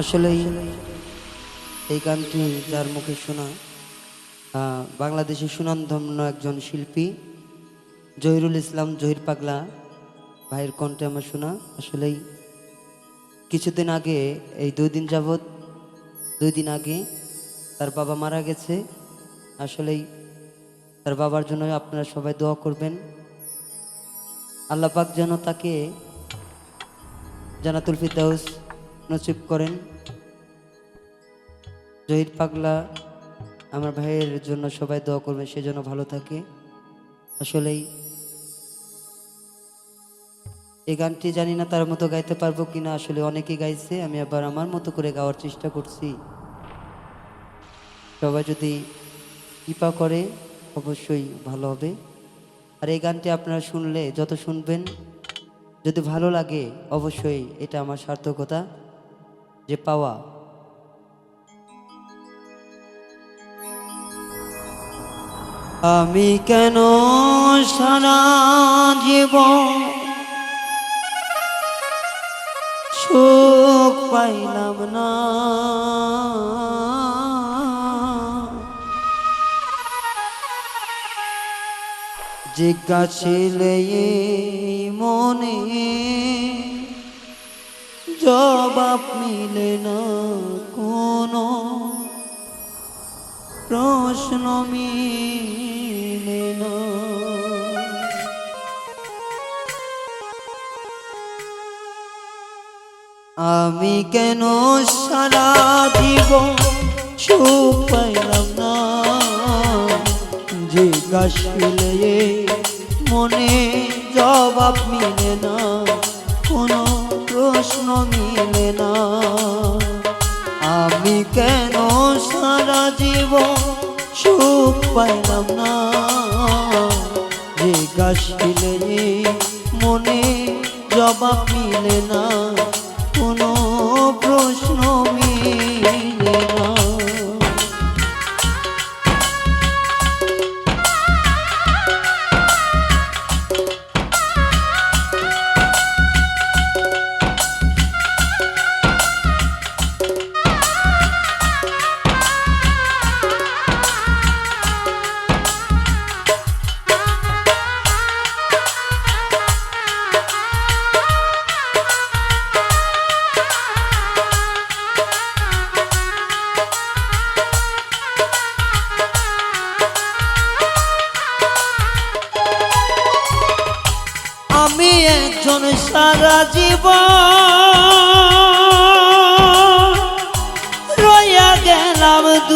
আসলেই এই গানটি যার মুখে শোনা বাংলাদেশের সুনামধন্য একজন শিল্পী, জহিরুল ইসলাম জহির পাগলা ভাইয়ের কণ্ঠে আমার শোনা। আসলেই কিছুদিন আগে, এই দুই দিন যাবৎ, দুই দিন আগে তার বাবা মারা গেছে। আসলেই তার বাবার জন্য আপনারা সবাই দোয়া করবেন। আল্লাপাক যেন তাকে জানাতুল ফিরদাউস নসিব করেন। জহির পাগলা, আমার ভাইয়ের জন্য সবাই দোয়া করবে সে যেন ভালো থাকে। আসলেই এই গানটি জানি না তার মতো গাইতে পারব কিনা, আসলে অনেকে গাইছে, আমি আবার আমার মতো করে গাওয়ার চেষ্টা করছি। সবাই যদি কৃপা করে, অবশ্যই ভালো হবে। আর এই গানটি আপনারা শুনলে, যত শুনবেন, যদি ভালো লাগে, অবশ্যই এটা আমার সার্থকতা। যে পাওয়া। আমি কেন সারা জীবন সুখ পাইলাম না? জিজ্ঞাসিলে মনে জবাব মিলে না কোনো প্রশ্ন মিলে না। আমি কেন সারা জীবন সুখ পাইলাম না? জিজ্ঞাসিলে মনে জবাব মিলে না। কোনো প্রশ্ন মিলে না। আমি কেন সারা জীবন সুখ পাইলাম না? জিজ্ঞাসিলে মনে জবাব মিলে না।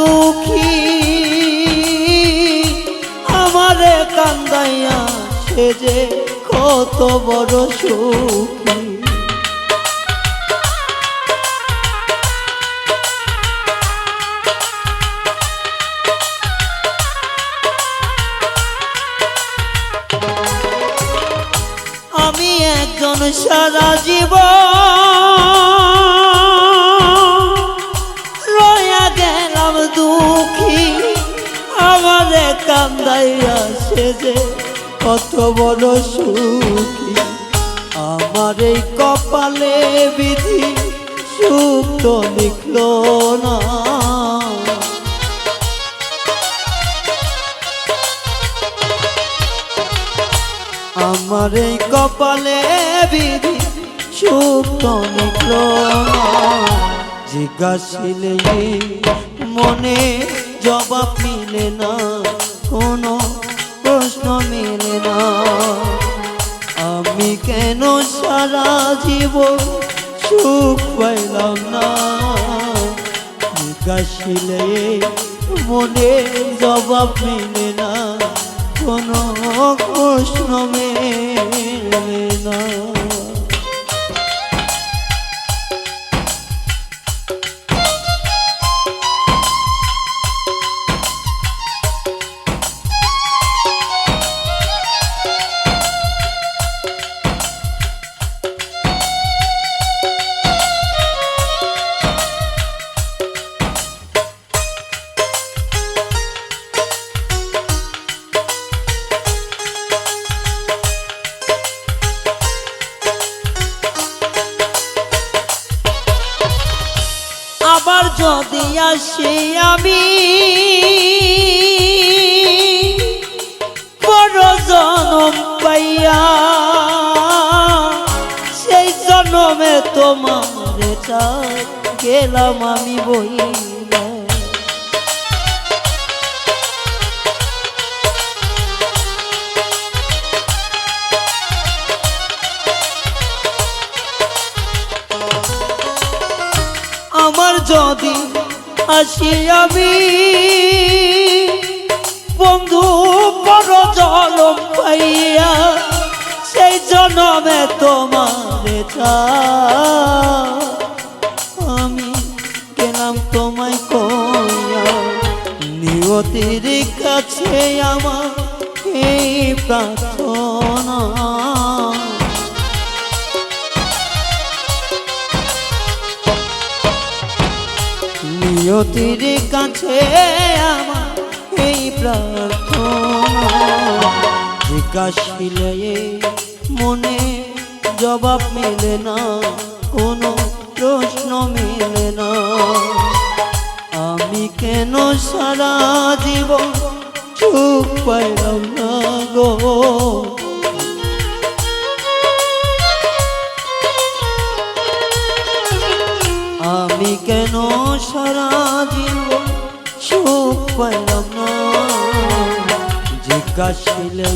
দুঃখী। আমারে কান্দাইয়া সে যে কত বড় সুখী। আমি একজন সারা সে যে কত বড় সুখী। আমার এই কপালে বিধি সুখ তো লিখল না। আমার এই কপালে বিধি সুখ তো নিকল জিজ্ঞাসিলে মনে জবাব মিলে না। কোনো প্রশ্ন মেলে না। আমি কেন সারা জীবন সুখ পাইলাম না? কাশিলে মনে জবাব মেলে না। কোনো প্রশ্ন মেলে যদি আসি আমি বড় জনম পাইয়া সেই জনমে তোমার গেলাম আমি বই আমার যদি আসি আমি। বন্ধু বড় জলম পাইয়া সেই জনমে তোমার আমি গেলাম তোমায় কইয়া, নিয়তির কাছে আমার এই প্রার্থনা। নিয়তির কাছে আমার এই প্রার্থনা। জিজ্ঞাসিলে মনে জবাব মেলে না, কোনো প্রশ্ন মেলে না। আমি কেন সারা জীবন চুপ পাইলাম না গো? সুখ পাইলাম না জিজ্ঞাসিলে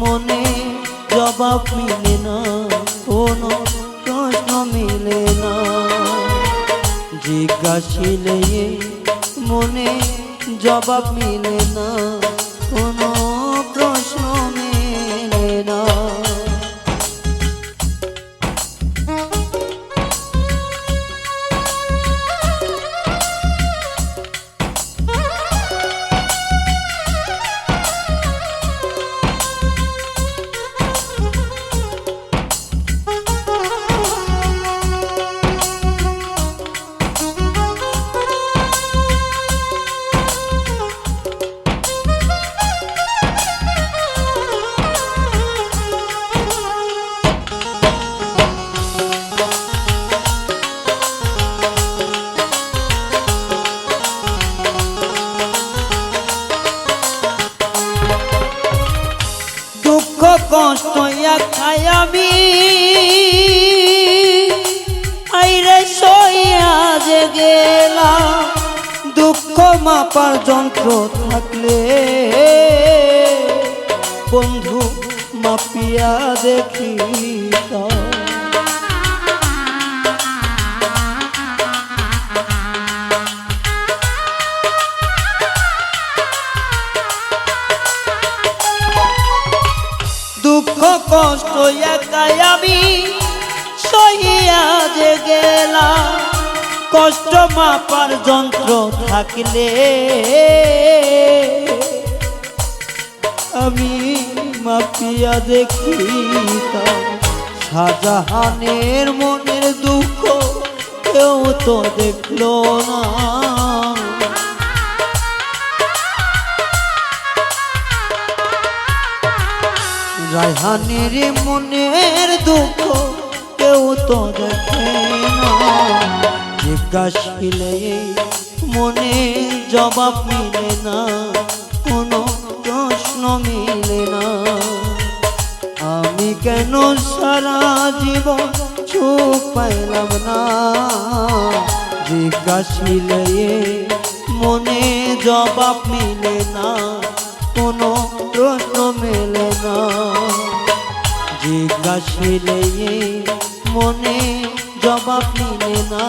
মনে জবাব মিলে না, কোনো প্রশ্ন মিলে না। জিজ্ঞাসিলে মনে জবাব মিলে না। মাপার যন্ত্র থাকলে। বন্ধু মাপিয়া দেখি দুঃখ কষ্ট একাই আমি সহিয়া যে গেলাম। কষ্ট মাপার যন্ত্র থাকলে আমি মাপিয়া দেখি শাহজাহানের মনের দুঃখ কেউ তো দেখল না। রায়হানের মনের দুঃখ কেউ তো দেখে জিজ্ঞাসিলে মনে জবাব মিলে না, কোনো প্রশ্ন মিলে না। আমি কেন সারা জীবন চোখ পাইলাম না? যে জিজ্ঞাসিলে মনে জবাব মিলে না, কোনো প্রশ্ন মেলে না। যে জিজ্ঞাসিলে মনে জবাব মিলে না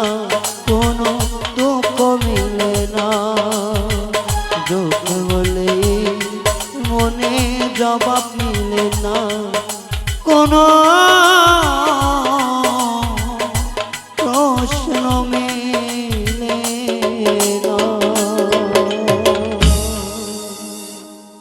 কোনো